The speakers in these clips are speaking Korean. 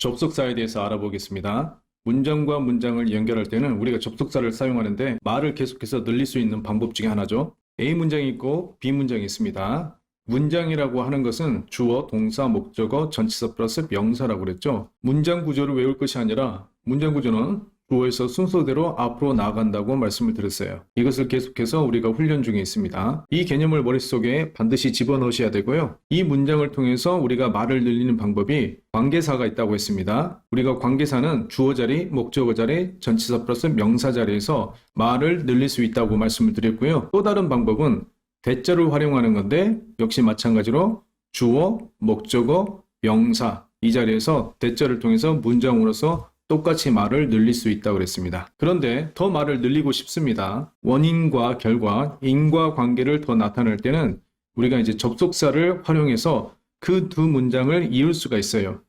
접속사에 대해서 알아보겠습니다. 문장과 문장을 연결할 때는 우리가 접속사를 사용하는데 말을 계속해서 늘릴 수 있는 방법 중에 하나죠. A 문장이 있고 B 문장이 있습니다. 문장이라고 하는 것은 주어, 동사, 목적어, 전치사 플러스 명사라고 그랬죠. 문장 구조를 외울 것이 아니라 문장 구조는 주어에서 순서대로 앞으로 나아간다고 말씀을 드렸어요. 이것을 계속해서 우리가 훈련 중에 있습니다. 이 개념을 머릿속에 반드시 집어넣으셔야 되고요. 이 문장을 통해서 우리가 말을 늘리는 방법이 관계사가 있다고 했습니다. 우리가 관계사는 주어 자리, 목적어 자리, 전치사 플러스 명사 자리에서 말을 늘릴 수 있다고 말씀을 드렸고요. 또 다른 방법은 대자를 활용하는 건데 역시 마찬가지로 주어, 목적어, 명사 이 자리에서 대자를 통해서 문장으로서 똑같이 말을 늘릴 수 있다고 그랬습니다. 그런데 더 말을 늘리고 싶습니다. 원인과 결과, 인과 관계를 더 나타낼 때는 우리가 이제 접속사를 활용해서 그 두 문장을 이을 수가 있어요.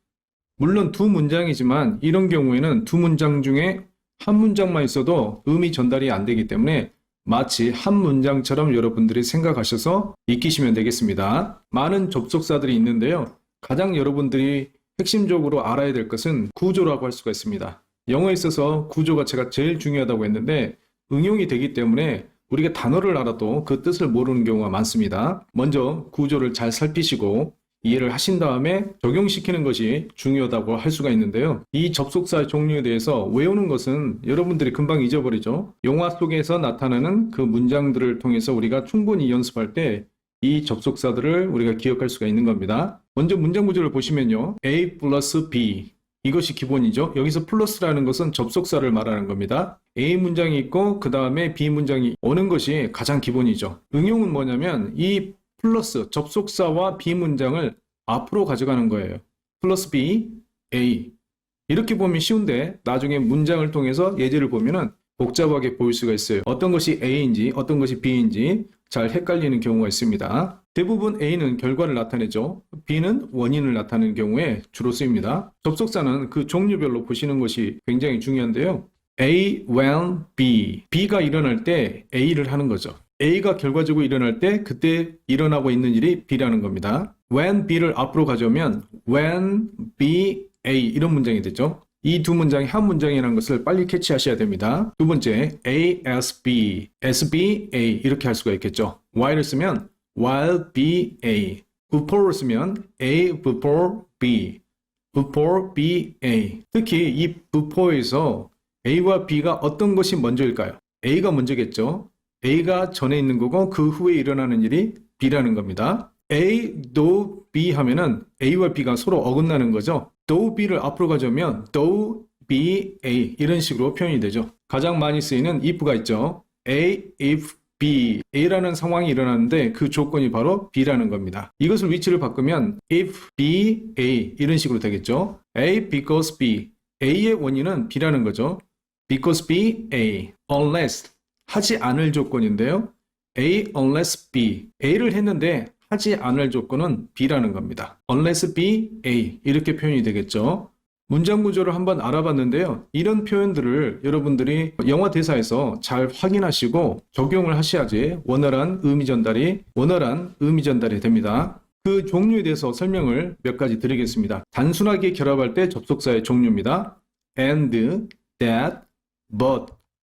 물론 두 문장이지만 이런 경우에는 두 문장 중에 한 문장만 있어도 의미 전달이 안 되기 때문에 마치 한 문장처럼 여러분들이 생각하셔서 익히시면 되겠습니다. 많은 접속사들이 있는데요. 가장 여러분들이 핵심적으로 알아야 될 것은 구조라고 할 수가 있습니다. 영어에 있어서 구조가 제가 제일 중요하다고 했는데 응용이 되기 때문에 우리가 단어를 알아도 그 뜻을 모르는 경우가 많습니다. 먼저 구조를 잘 살피시고 이해를 하신 다음에 적용시키는 것이 중요하다고 할 수가 있는데요. 이 접속사 종류에 대해서 외우는 것은 여러분들이 금방 잊어버리죠. 영화 속에서 나타나는 그 문장들을 통해서 우리가 충분히 연습할 때 이 접속사들을 우리가 기억할 수가 있는 겁니다. 먼저 문장 구조를 보시면요. A 플러스 B 이것이 기본이죠. 여기서 플러스라는 것은 접속사를 말하는 겁니다. A 문장이 있고 그 다음에 B 문장이 오는 것이 가장 기본이죠. 응용은 뭐냐면 이 플러스 접속사와 B 문장을 앞으로 가져가는 거예요. 플러스 B, A. 이렇게 보면 쉬운데 나중에 문장을 통해서 예제를 보면은 복잡하게 보일 수가 있어요. 어떤 것이 A인지 어떤 것이 B인지 잘 헷갈리는 경우가 있습니다. 대부분 A는 결과를 나타내죠. B는 원인을 나타내는 경우에 주로 쓰입니다. 접속사는 그 종류별로 보시는 것이 굉장히 중요한데요. A, when, B. B가 일어날 때 A를 하는 거죠. A가 결과적으로 일어날 때 그때 일어나고 있는 일이 B라는 겁니다. when B를 앞으로 가져오면 when B, A 이런 문장이 되죠. 이 두 문장이 한 문장이라는 것을 빨리 캐치하셔야 됩니다. 두 번째, A, S, B, S, B, A 이렇게 할 수가 있겠죠. while을 쓰면 while B, A, before를 쓰면 A, before B, before B, A. 특히 이 before에서 A와 B가 어떤 것이 먼저일까요? A가 먼저겠죠. A가 전에 있는 거고 그 후에 일어나는 일이 B라는 겁니다. A, do, B 하면은 A와 B가 서로 어긋나는 거죠. do, B를 앞으로 가져오면 do, B, A 이런 식으로 표현이 되죠. 가장 많이 쓰이는 if가 있죠. A, if, B, A라는 상황이 일어나는데 그 조건이 바로 B라는 겁니다. 이것을 위치를 바꾸면 if, B, A 이런 식으로 되겠죠. A because B, A의 원인은 B라는 거죠. because B, A, unless 하지 않을 조건인데요. A unless B, A를 했는데 하지 않을 조건은 B라는 겁니다. unless B, A 이렇게 표현이 되겠죠. 문장 구조를 한번 알아봤는데요. 이런 표현들을 여러분들이 영어 대사에서 잘 확인하시고 적용을 하셔야지 원활한 의미 전달이 원활한 의미 전달이 됩니다. 그 종류에 대해서 설명을 몇 가지 드리겠습니다. 단순하게 결합할 때 접속사의 종류입니다. and, that, but,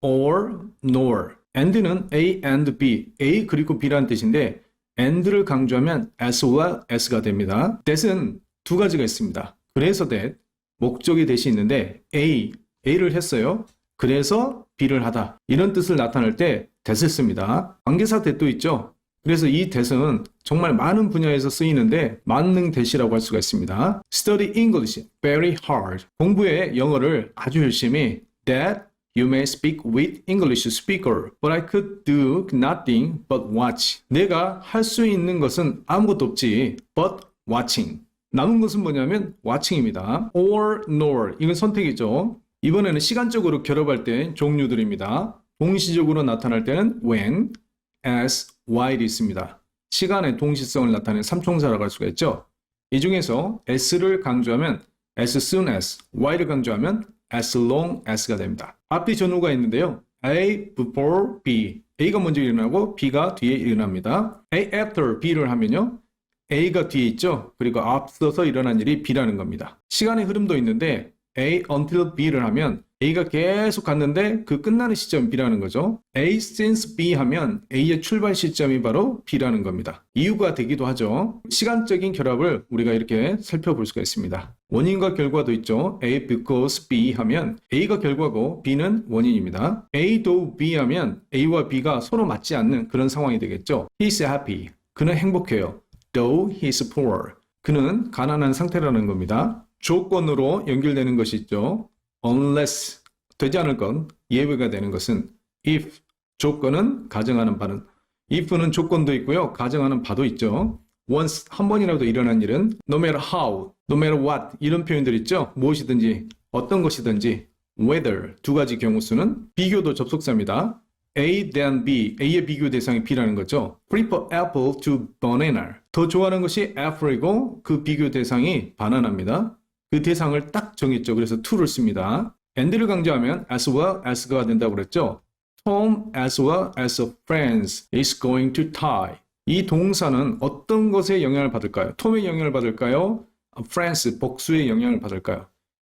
or, nor. and는 A and B, A 그리고 B라는 뜻인데 and를 강조하면 as와 s가 됩니다. that은 두 가지가 있습니다. 그래서 that, 목적이 대시 있는데 A, A를 했어요. 그래서 B를 하다. 이런 뜻을 나타낼 때 that을 씁니다. 관계사 that도 있죠. 그래서 이 that은 정말 많은 분야에서 쓰이는데 만능 that이라고 할 수가 있습니다. Study English very hard. 공부에 영어를 아주 열심히 that You may speak with English speaker, but I could do nothing but watch. 내가 할 수 있는 것은 아무것도 없지, but watching. 남은 것은 뭐냐면 watching입니다. or nor 이건 선택이죠. 이번에는 시간적으로 결합할 때 종류들입니다. 동시적으로 나타날 때는 when, as, while 있습니다. 시간의 동시성을 나타내는 삼총사라고 할 수가 있죠. 이 중에서 s를 강조하면 as soon as, while을 강조하면 as long as가 됩니다. 앞뒤 전후가 있는데요. A before B. A가 먼저 일어나고 B가 뒤에 일어납니다. A after B를 하면요. A가 뒤에 있죠. 그리고 앞서서 일어난 일이 B라는 겁니다. 시간의 흐름도 있는데 A until B를 하면 A가 계속 갔는데 그 끝나는 시점 B라는 거죠. A since B 하면 A의 출발 시점이 바로 B라는 겁니다. 이유가 되기도 하죠. 시간적인 결합을 우리가 이렇게 살펴볼 수가 있습니다. 원인과 결과도 있죠. A because B 하면 A가 결과고 B는 원인입니다. A도 B 하면 A와 B가 서로 맞지 않는 그런 상황이 되겠죠. He's happy. 그는 행복해요. Though he's poor. 그는 가난한 상태라는 겁니다. 조건으로 연결되는 것이 있죠. unless 되지 않을 건 예외가 되는 것은 if 조건은 가정하는 바는 if는 조건도 있고요. 가정하는 바도 있죠. once 한 번이라도 일어난 일은 no matter how, no matter what 이런 표현들 있죠. 무엇이든지 어떤 것이든지 whether 두 가지 경우 수는 비교도 접속사입니다. A than B, A의 비교 대상이 B라는 거죠. Prefer apple to banana. 더 좋아하는 것이 apple이고 그 비교 대상이 바나나입니다. 그 대상을 딱 정했죠. 그래서 to를 씁니다. and를 강조하면 as well as가 된다고 그랬죠. Tom as well as friends is going to tie. 이 동사는 어떤 것에 영향을 받을까요? 톰의 영향을 받을까요? friends 복수의 영향을 받을까요?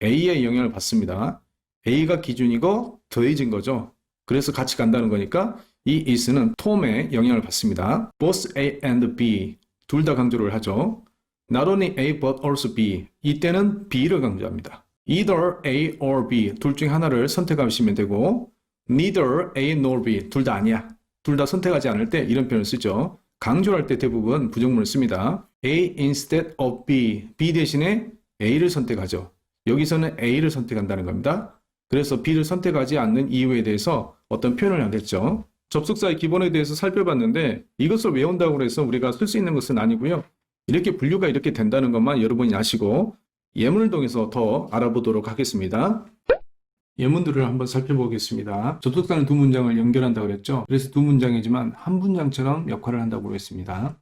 A의 영향을 받습니다. A가 기준이고 더해진 거죠. 그래서 같이 간다는 거니까 이 is는 톰의 영향을 받습니다. both A and B 둘 다 강조를 하죠. Not only A but also B 이때는 B를 강조합니다. Either A or B 둘 중 하나를 선택하시면 되고 Neither A nor B 둘 다 아니야. 둘 다 선택하지 않을 때 이런 표현을 쓰죠. 강조할 때 대부분 부정문을 씁니다. A instead of B B 대신에 A를 선택하죠. 여기서는 A를 선택한다는 겁니다. 그래서 B를 선택하지 않는 이유에 대해서 어떤 표현을 하겠죠. 접속사의 기본에 대해서 살펴봤는데 이것을 외운다고 해서 우리가 쓸 수 있는 것은 아니고요. 이렇게 분류가 이렇게 된다는 것만 여러분이 아시고 예문을 통해서 더 알아보도록 하겠습니다. 예문들을 한번 살펴보겠습니다. 접속사는 두 문장을 연결한다고 그랬죠. 그래서 두 문장이지만 한 문장처럼 역할을 한다고 했습니다.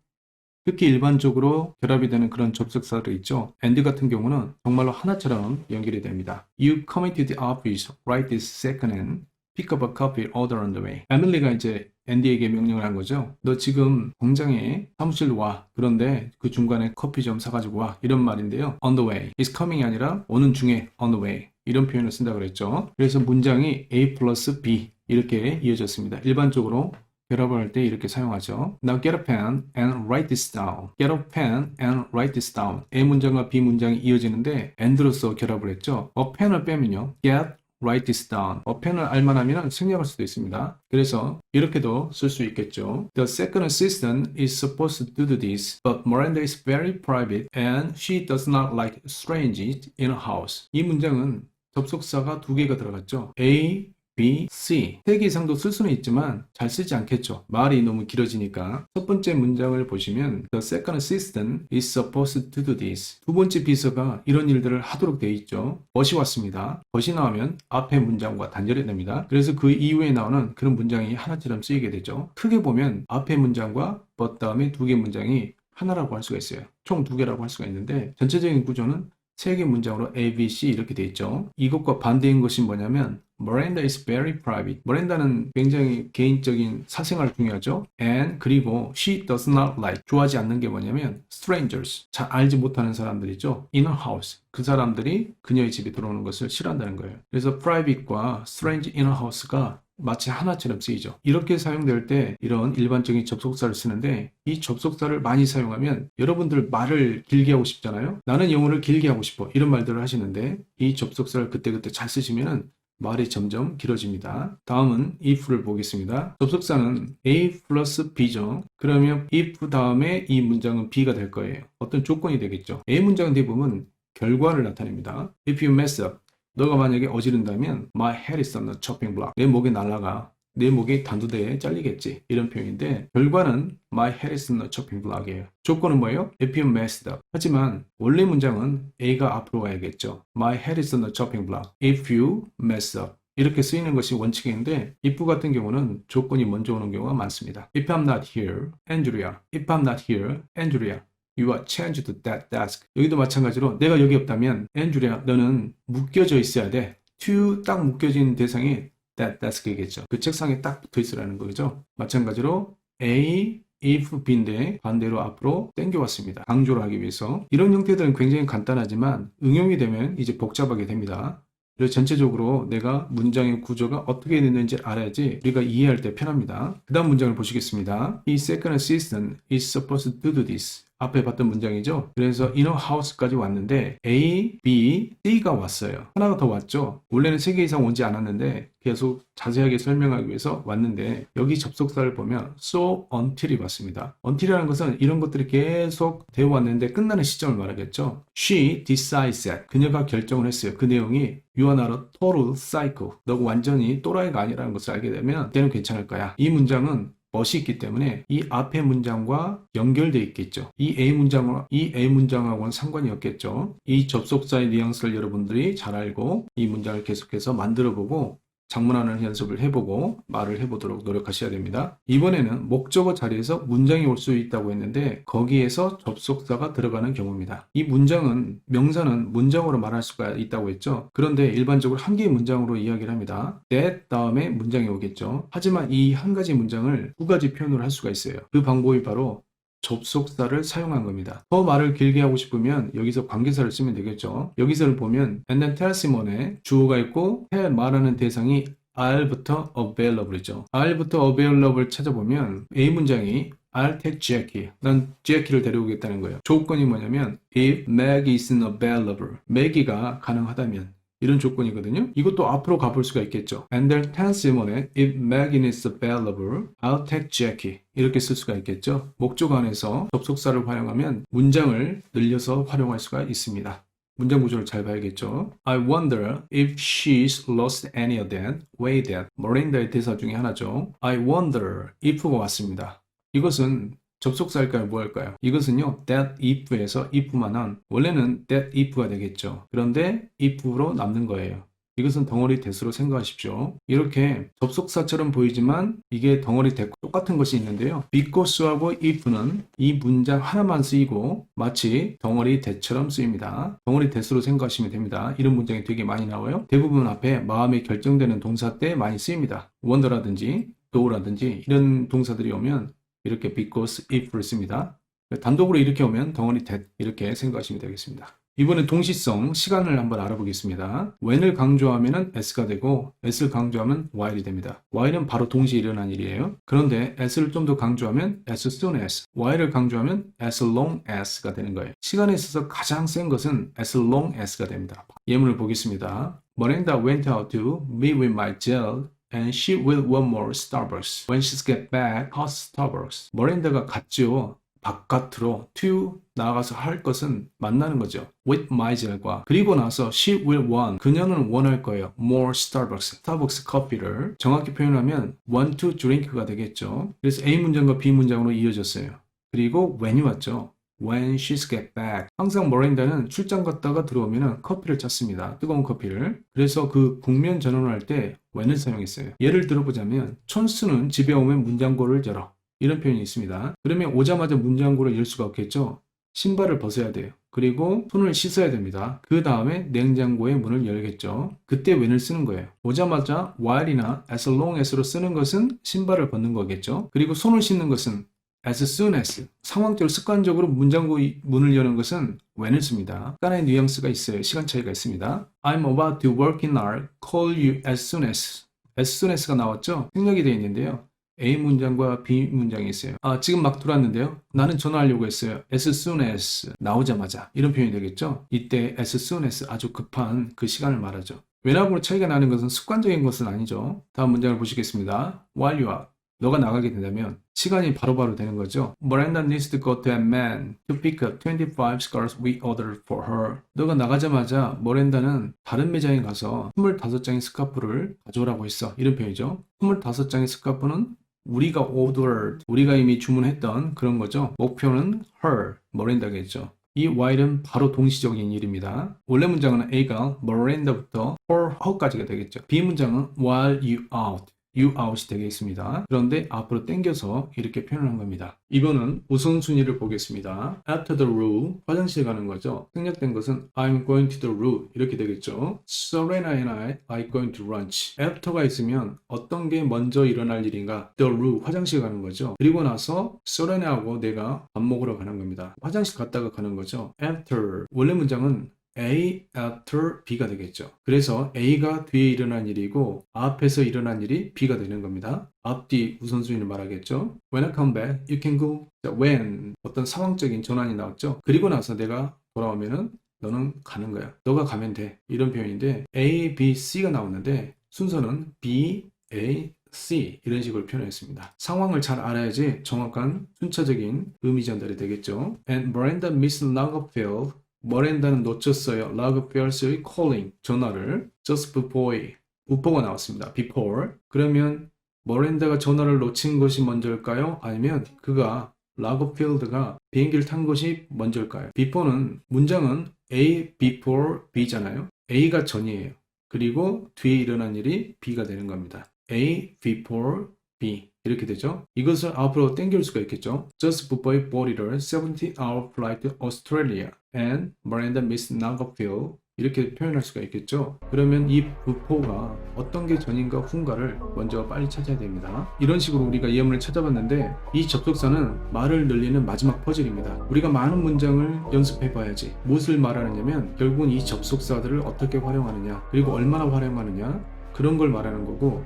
특히 일반적으로 결합이 되는 그런 접속사들 있죠. and 같은 경우는 정말로 하나처럼 연결이 됩니다. You the office right this second and pick up a coffee order on the way. 에밀리가 이제 앤디에게 명령을 한 거죠. 너 지금 공장에 사무실 와. 그런데 그 중간에 커피 좀 사가지고 와. 이런 말인데요. on the way. is coming이 아니라 오는 중에 on the way. 이런 표현을 쓴다고 그랬죠. 그래서 문장이 A 플러스 B 이렇게 이어졌습니다. 일반적으로 결합을 할 때 이렇게 사용하죠. Now get a pen and write this down. Get a pen and write this down. A 문장과 B 문장이 이어지는데 and로서 결합을 했죠. a pen을 빼면요. get write this down. a pen을 알만하면 생략할 수도 있습니다. 그래서 이렇게도 쓸 수 있겠죠. The second assistant is supposed to do this, but Miranda is very private and she does not like strangers in her house. 이 문장은 접속사가 두 개가 들어갔죠. A, B, C. 세 개 이상도 쓸 수는 있지만 잘 쓰지 않겠죠. 말이 너무 길어지니까. 첫 번째 문장을 보시면 The second assistant is supposed to do this. 두 번째 비서가 이런 일들을 하도록 되어 있죠. 벗이 왔습니다. 벗이 나오면 앞에 문장과 단절이 됩니다. 그래서 그 이후에 나오는 그런 문장이 하나처럼 쓰이게 되죠. 크게 보면 앞에 문장과 but 다음에 두 개 문장이 하나라고 할 수가 있어요. 총 두 개라고 할 수가 있는데 전체적인 구조는 세 개 문장으로 A, B, C 이렇게 돼 있죠. 이것과 반대인 것이 뭐냐면 Miranda is very private. 미란다는 굉장히 개인적인 사생활 중요하죠. And 그리고 she does not like 좋아하지 않는 게 뭐냐면 strangers 잘 알지 못하는 사람들이죠. in her house 그 사람들이 그녀의 집에 들어오는 것을 싫어한다는 거예요. 그래서 private과 strange in her house가 마치 하나처럼 쓰이죠. 이렇게 사용될 때 이런 일반적인 접속사를 쓰는데 이 접속사를 많이 사용하면 여러분들 말을 길게 하고 싶잖아요. 나는 영어를 길게 하고 싶어. 이런 말들을 하시는데 이 접속사를 그때그때 잘 쓰시면은 말이 점점 길어집니다. 다음은 if를 보겠습니다. 접속사는 a 플러스 b죠. 그러면 if 다음에 이 문장은 b가 될 거예요. 어떤 조건이 되겠죠. a 문장은 대부분 결과를 나타냅니다. If you mess up, 너가 만약에 어지른다면 my head is on the chopping block. 내 목이 날아가. 내 목이 단두대에 잘리겠지. 이런 표현인데 결과는 my head is the chopping block이에요. 조건은 뭐예요? If you messed up. 하지만 원래 문장은 A가 앞으로 가야겠죠. My head is the chopping block. If you mess up. 이렇게 쓰이는 것이 원칙인데 if 같은 경우는 조건이 먼저 오는 경우가 많습니다. If I'm not here, Andrea. If I'm not here, Andrea. You are changed to that desk. 여기도 마찬가지로 내가 여기 없다면 Andrea 너는 묶여져 있어야 돼. to 딱 묶여진 대상이 that desk이겠죠. 그 책상에 딱 붙어 있으라는 거죠. 마찬가지로 A if B인데 반대로 앞으로 당겨왔습니다. 강조를 하기 위해서. 이런 형태들은 굉장히 간단하지만 응용이 되면 이제 복잡하게 됩니다. 그래서 전체적으로 내가 문장의 구조가 어떻게 됐는지 알아야지 우리가 이해할 때 편합니다. 그 다음 문장을 보시겠습니다. 이 second assistant is supposed to do this. 앞에 봤던 문장이죠. 그래서 inner house까지 왔는데 A, B, C가 왔어요. 하나가 더 왔죠. 원래는 세개 이상 오지 않았는데 계속 자세하게 설명하기 위해서 왔는데 여기 접속사를 보면 so until이 왔습니다. until이라는 것은 이런 것들이 계속 되어 왔는데 끝나는 시점을 말하겠죠. She decides that 그녀가 결정을 했어요. 그 내용이 You are not a total psycho. 너가 완전히 또라이가 아니라는 것을 알게 되면 그때는 괜찮을 거야. 이 문장은 멋이 있기 때문에 이 앞의 문장과 연결돼 있겠죠. 이 A 문장과 이 A 문장하고는 상관이 없겠죠. 이 접속사의 뉘앙스를 여러분들이 잘 알고 이 문장을 계속해서 만들어 보고 장문하는 연습을 해보고 말을 해보도록 노력하셔야 됩니다. 이번에는 목적어 자리에서 문장이 올 수 있다고 했는데 거기에서 접속사가 들어가는 경우입니다. 이 문장은 명사는 문장으로 말할 수가 있다고 했죠. 그런데 일반적으로 한 개의 문장으로 이야기를 합니다. that 다음에 문장이 오겠죠. 하지만 이 한 가지 문장을 두 가지 표현으로 할 수가 있어요. 그 방법이 바로 접속사를 사용한 겁니다. 더 말을 길게 하고 싶으면 여기서 관계사를 쓰면 되겠죠. 여기서를 보면 and then tell Simon에 주어가 있고 해 말하는 대상이 R부터 available이죠. R부터 available 찾아보면 A 문장이 I'll take Jackie. 난 Jackie를 데려오겠다는 거예요. 조건이 뭐냐면 if Meg isn't available. Maggie가 가능하다면 이런 조건이거든요. 이것도 앞으로 가볼 수가 있겠죠. And then tell Simon에 if Megan is available, I'll take Jackie. 이렇게 쓸 수가 있겠죠. 목적 안에서 접속사를 활용하면 문장을 늘려서 활용할 수가 있습니다. 문장 구조를 잘 봐야겠죠. I wonder if she's lost any of that way that 모린다의 대사 중에 하나죠. I wonder if가 왔습니다. 이것은 접속사일까요? 뭐할까요? 이것은요, that if에서 if만한 원래는 that if가 되겠죠. 그런데 if로 남는 거예요. 이것은 덩어리 대수로 생각하십시오. 이렇게 접속사처럼 보이지만 이게 덩어리 대 똑같은 것이 있는데요. because하고 if는 이 문장 하나만 쓰이고 마치 덩어리 대처럼 쓰입니다. 덩어리 대수로 생각하시면 됩니다. 이런 문장이 되게 많이 나와요. 대부분 앞에 마음이 결정되는 동사 때 많이 쓰입니다. wonder라든지 go라든지 이런 동사들이 오면 이렇게 because if를 씁니다. 단독으로 이렇게 오면 덩어리 that 이렇게 생각하시면 되겠습니다. 이번엔 동시성, 시간을 한번 알아보겠습니다. when을 강조하면 s가 되고 s를 강조하면 while이 됩니다. while은 바로 동시에 일어난 일이에요. 그런데 s를 좀 더 강조하면 as soon as, while을 강조하면 as long as가 되는 거예요. 시간에 있어서 가장 센 것은 as long as가 됩니다. 예문을 보겠습니다. Miranda went out to meet with my gel and she will want more Starbucks. When she gets back, hot Starbucks. 머랜드가 갔죠. 바깥으로 to 나가서 할 것은 만나는 거죠. with mysel과 그리고 나서 she will want 그녀는 원할 거예요. more Starbucks 스타벅스 커피를 정확히 표현하면 want to drink가 되겠죠. 그래서 A 문장과 B 문장으로 이어졌어요. 그리고 when이 왔죠. When she's get back. 항상 머렌다는 출장 갔다가 들어오면 커피를 찾습니다. 뜨거운 커피를. 그래서 그 국면 전환을 할때 when을 사용했어요. 예를 들어보자면 촌수는 집에 오면 문장고를 열어. 이런 표현이 있습니다. 그러면 오자마자 문장고를 열 수가 없겠죠. 신발을 벗어야 돼요. 그리고 손을 씻어야 됩니다. 그 다음에 냉장고의 문을 열겠죠. 그때 when을 쓰는 거예요. 오자마자 while이나 as long as로 쓰는 것은 신발을 벗는 거겠죠. 그리고 손을 씻는 것은 as soon as 상황적으로 습관적으로 문장고 문을 여는 것은 when을 씁니다. 약간의 뉘앙스가 있어요. 시간 차이가 있습니다. I'm about to work in art. Call you as soon as. as soon as가 나왔죠? 생략이 되어 있는데요. A 문장과 B 문장이 있어요. 아, 지금 막 들어왔는데요. 나는 전화하려고 했어요. as soon as 나오자마자 이런 표현이 되겠죠. 이때 as soon as 아주 급한 그 시간을 말하죠. 외나으로 차이가 나는 것은 습관적인 것은 아니죠. 다음 문장을 보시겠습니다. While you are 너가 나가게 된다면 시간이 바로 바로 되는 거죠. Miranda needs to go to a man to pick up 25 scarves we ordered for her. 너가 나가자마자 모렌다는 다른 매장에 가서 25장의 스카프를 가져오라고 했어. 이런 표현이죠. 25장의 스카프는 우리가 ordered, 우리가 이미 주문했던 그런 거죠. 목표는 her, 모렌다겠죠. 이 while은 바로 동시적인 일입니다. 원래 문장은 A가 Miranda부터 for her까지가 되겠죠. B 문장은 while you out, you out이 되겠습니다. 그런데 앞으로 당겨서 이렇게 표현한 겁니다. 이번은 우선순위를 보겠습니다. after the loo 화장실 가는 거죠. 생략된 것은 I'm going to the loo 이렇게 되겠죠. Serena and I are going to lunch. after가 있으면 어떤 게 먼저 일어날 일인가? the loo 화장실 가는 거죠. 그리고 나서 Serena하고 내가 밥 먹으러 가는 겁니다. 화장실 갔다가 가는 거죠. after 원래 문장은 A after B가 되겠죠. 그래서 A가 뒤에 일어난 일이고 앞에서 일어난 일이 B가 되는 겁니다. 앞뒤 우선순위를 말하겠죠. When I come back, you can go. 자, when 어떤 상황적인 전환이 나왔죠. 그리고 나서 내가 돌아오면은 너는 가는 거야. 너가 가면 돼. 이런 표현인데 A, B, C가 나오는데 순서는 B, A, C 이런 식으로 표현했습니다. 상황을 잘 알아야지 정확한 순차적인 의미 전달이 되겠죠. And Miranda missed Lagerfeld 머렌다는 놓쳤어요. 라그펠스의 calling 전화를 just before 우포가 나왔습니다. before 그러면 머렌다가 전화를 놓친 것이 먼저일까요? 아니면 그가 라그필드가 비행기를 탄 것이 먼저일까요? before는 문장은 A before B잖아요. A가 전이에요. 그리고 뒤에 일어난 일이 B가 되는 겁니다. A before B 이렇게 되죠. 이것을 앞으로 땡길 수가 있겠죠. Just before a 70-hour flight Australia and Miranda missed Nagofield 이렇게 표현할 수가 있겠죠. 그러면 이 부포가 어떤 게 전인가 후인가를 먼저 빨리 찾아야 됩니다. 이런 식으로 우리가 예문을 찾아봤는데 이 접속사는 말을 늘리는 마지막 퍼즐입니다. 우리가 많은 문장을 연습해 봐야지. 무엇을 말하느냐면 결국은 이 접속사들을 어떻게 활용하느냐 그리고 얼마나 활용하느냐 그런 걸 말하는 거고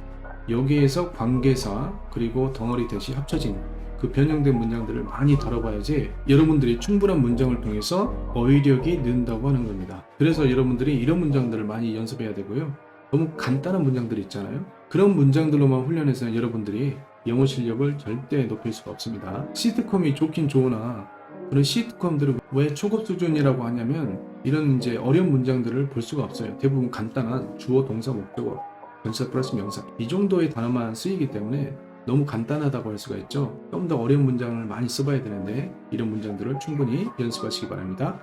여기에서 관계사 그리고 덩어리 대시 합쳐진 그 변형된 문장들을 많이 다뤄봐야지 여러분들이 충분한 문장을 통해서 어휘력이 는다고 하는 겁니다. 그래서 여러분들이 이런 문장들을 많이 연습해야 되고요. 너무 간단한 문장들 있잖아요. 그런 문장들로만 훈련해서는 여러분들이 영어 실력을 절대 높일 수가 없습니다. 시트콤이 좋긴 좋으나 그런 시트콤들을 왜 초급 수준이라고 하냐면 이런 이제 어려운 문장들을 볼 수가 없어요. 대부분 간단한 주어, 동사, 목적어, 전치사 플러스 명사 이 정도의 단어만 쓰이기 때문에 너무 간단하다고 할 수가 있죠. 좀 더 어려운 문장을 많이 써봐야 되는데 이런 문장들을 충분히 연습하시기 바랍니다.